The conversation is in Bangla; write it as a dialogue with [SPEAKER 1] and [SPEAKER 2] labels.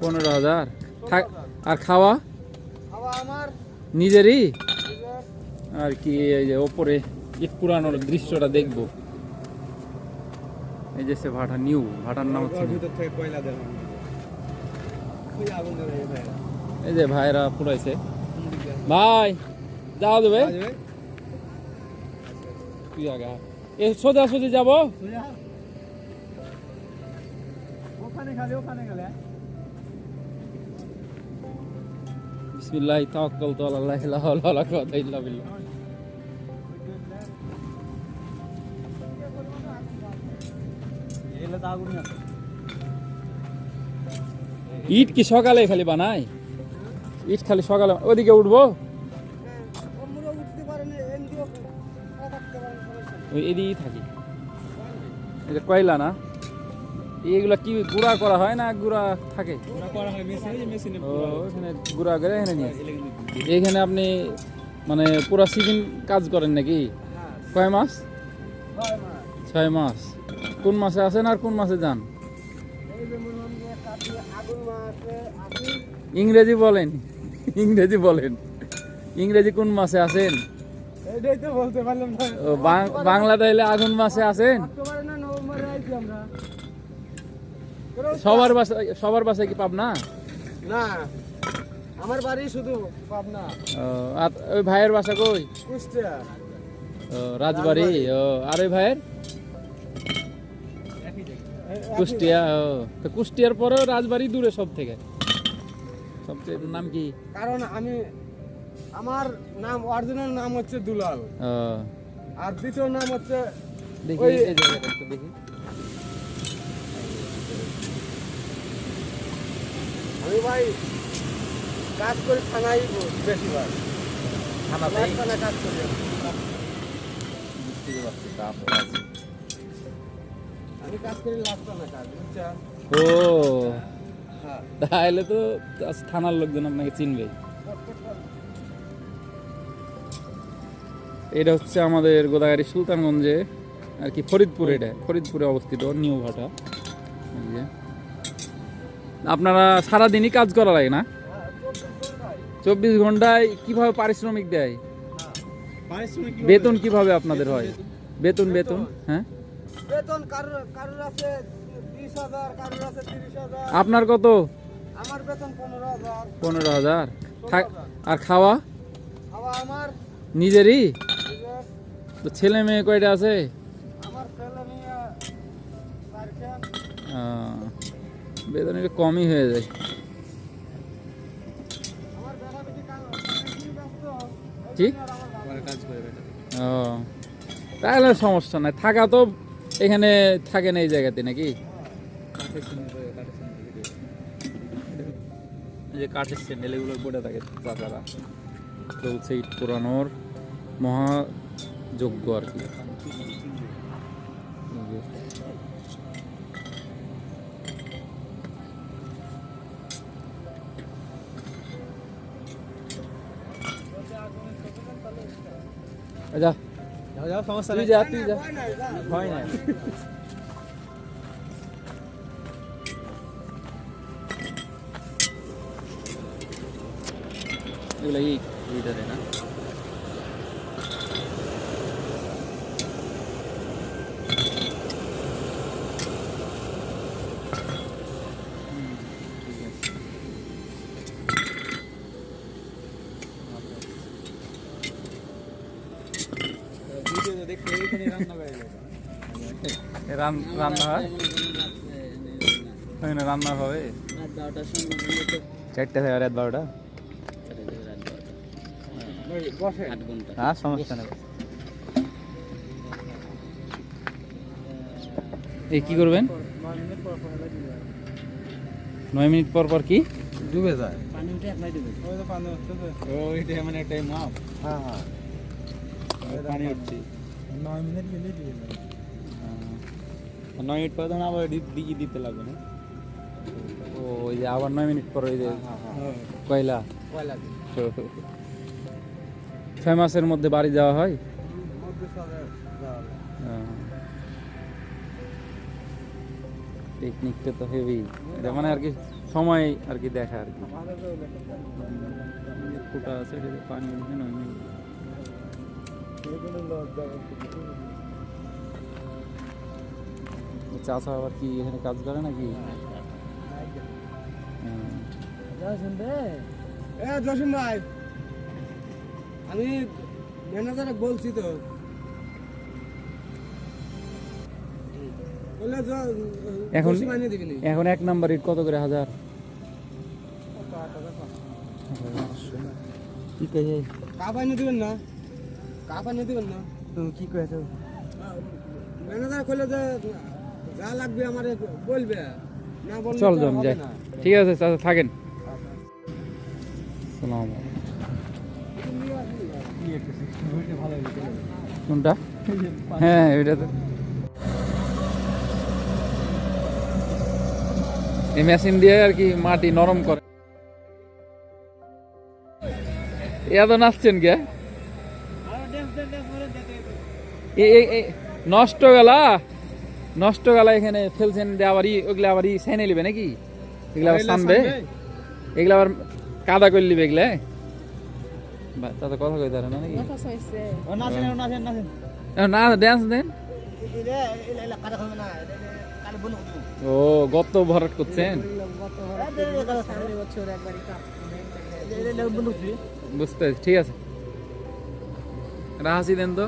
[SPEAKER 1] পনেরো হাজার।
[SPEAKER 2] আর খাওয়া? নিজেরই? আর কি এই যে ওপরে পুরানোর দৃশ্যটা দেখব। এই যে সে ভাটা নিউ ভাটার নাম হচ্ছে
[SPEAKER 1] এই
[SPEAKER 2] যে ভাইরা পুরাইছে ভাই যাওয়া দেবে? কি জায়গা এ সোজা সোজা যাব? বিসমিল্লাহ তাওয়াক্কালতু আলাল্লাহ লা হাওলা ইল্লা বিল্লাহ?
[SPEAKER 1] তো আছে।
[SPEAKER 2] ইট কি সকালে খালি বানায়? ইট খালি সকালে ওদিকে উঠবো। ওই এদিকেই থাকি। এটা কয়লা না? এইগুলা কি গুঁড়া করা হয় না গুঁড়া থাকে?
[SPEAKER 1] ওরা করা মেশিনে মেশিনে
[SPEAKER 2] ও এখানে গুঁড়া করে এখানে নিয়ে এইখানে আপনি মানে পুরা সিজন কাজ করেন নাকি?
[SPEAKER 1] হ্যাঁ
[SPEAKER 2] কয় মাস? ছয় মাস। কোন মাসে আসেন আর কোন মাসে যান? ইংরেজি বলেন ইংরেজি বলেন। ইংরেজি কোন মাসে আসেন? বাংলা তাইলে আগুন মাসে আসেন
[SPEAKER 1] অক্টোবরে না নভেম্বরে আইছি আমরা
[SPEAKER 2] সবার বাসায় সবার বাসায় কি পাবনা?
[SPEAKER 1] না আমার বাড়ি শুধু পাবনা।
[SPEAKER 2] আর ওই ভাইয়ের বাসা কই?
[SPEAKER 1] কুষ্টিয়া।
[SPEAKER 2] ও, রাজবাড়ি ও আর ওই ভাইয়ের? কুষ্টিয়া ও তো কুষ্টিয়ার পরেও রাজবাড়ি দূরে সব থেকে সবচেয়ে নাম কি?
[SPEAKER 1] কারণ আমি আমার নাম অরিজিনাল নাম হচ্ছে দুলাল। আর দ্বিতীয় নাম হচ্ছে
[SPEAKER 2] দেখি এই জায়গাটা একটু দেখি।
[SPEAKER 1] ভাই কাজ করি থানায় বেশিরভাগ।
[SPEAKER 2] থানাতেই?
[SPEAKER 1] থানায় কাজ করি আমি।
[SPEAKER 2] বুঝতে পারছি তারপর আছে।
[SPEAKER 1] আমি কাজ করি লাস্ট থানা কাজ বুঝছেন
[SPEAKER 2] ও।
[SPEAKER 1] হ্যাঁ।
[SPEAKER 2] তাহলে তো থানার লোকজন আপনাকে চিনবে। এটা হচ্ছে আমাদের গোদাগাড়ি সুলতানগঞ্জে আর কি ফরিদপুর এটা। ফরিদপুরে অবস্থিত নিউ ভাটা। আপনারা সারাদিনই কাজ করা লাগে না?
[SPEAKER 1] চব্বিশ ঘন্টায়।
[SPEAKER 2] কীভাবে পারিশ্রমিক দেয়? বেতন কীভাবে আপনাদের হয়? বেতন বেতন হ্যাঁ?
[SPEAKER 1] বেতন কারোর কারোর আছে বিশ হাজার কারোর আছে তিরিশ হাজার।
[SPEAKER 2] আপনার কত?
[SPEAKER 1] আমার বেতন পনেরো হাজার।
[SPEAKER 2] পনেরো হাজার। থাক- আর খাওয়া?
[SPEAKER 1] আমার।
[SPEAKER 2] নিজেরই? তো ছেলে মেয়ে কয়টা আছে?
[SPEAKER 1] আমার ছেলে মেয়ে
[SPEAKER 2] আহ, বেতন একটু কমই হয়ে যায়।
[SPEAKER 1] ভালো-
[SPEAKER 2] ও তাহলে সমস্যা নাই। থাকা তো এখানে থাকে না এই জায়গাতে নাকি? এই যে কাঠের স্যান্ডেল এগুলো পড়ে থাকে চাচারা। চলছে ইট পুরানোর মহাযজ্ঞ আর কি। এই যে। যা
[SPEAKER 1] যাও, যাও, সমস্যা
[SPEAKER 2] তুই
[SPEAKER 1] নেই।
[SPEAKER 2] যা তুই যা
[SPEAKER 1] হয় নাই, যা।
[SPEAKER 2] হয় না এগুলো এই ভিতরে না
[SPEAKER 1] রান্না
[SPEAKER 2] হবে চারটে থেকে রাত বারোটা সমস্যা কি করবেন
[SPEAKER 1] নয় মিনিট পর পর হলে দিবে।
[SPEAKER 2] নয় মিনিট পর পর কি
[SPEAKER 1] ডুবে যায় ওই তো পানি উঠতেছে
[SPEAKER 2] ওইটা মানে একটা মাপ
[SPEAKER 1] হ্যাঁ হ্যাঁ
[SPEAKER 2] পানি উঠছে
[SPEAKER 1] নয় মিনিট
[SPEAKER 2] নয় মিনিট পর তখন আবার দিকে দিতে লাগবে না ও ওই যে আবার নয় মিনিট পর ওই যে কয়লা।
[SPEAKER 1] কয়লা দিয়ে
[SPEAKER 2] ছয় মাসের মধ্যে বাড়ি যাওয়া হয়। টেকনিকটা তো হেভি এটা মানে আর কি সময় আর কি দেখা আর কি। ফুটা আছে পানি চাচা আবার কি এখানে কাজ করে নাকি? হ্যাঁ।
[SPEAKER 1] এ জসিম ভাই। আমি ম্যানেজারে বলছি তো। বলে
[SPEAKER 2] এখন এখন এক নাম্বার ইট কত করে হাজার? কি কহে
[SPEAKER 1] কাপ আনিয়ে দিবেন না? কাপ আনিয়ে না?
[SPEAKER 2] কি কয়েছো
[SPEAKER 1] ম্যানেজার কইলে যে যা লাগবে আমারে বলবে। না বললে
[SPEAKER 2] চল
[SPEAKER 1] তো
[SPEAKER 2] যাই। ঠিক আছে চাচা থাকেন। সালাম কোনটা? হ্যাঁ ওইটা তো এই মেশিন দিয়ে আর কি মাটি নরম করে। এত নাচছেন কে? নষ্ট গেলা নষ্ট গেলা এখানে ফেলছেন দিয়ে আবার ই- ওগুলা আবার ই সেনে নিবে নাকি এগুলা আবার সানবে
[SPEAKER 1] সানবে?
[SPEAKER 2] এগুলা আবার কাদা করে নিবে এগুলা তাতে কথা কইতে পারে না নাকি না ড্যান্স দেন ও গত ভরাট করছেন বুঝতে পেরেছি, ঠিক আছে রাহাসি দেন তো।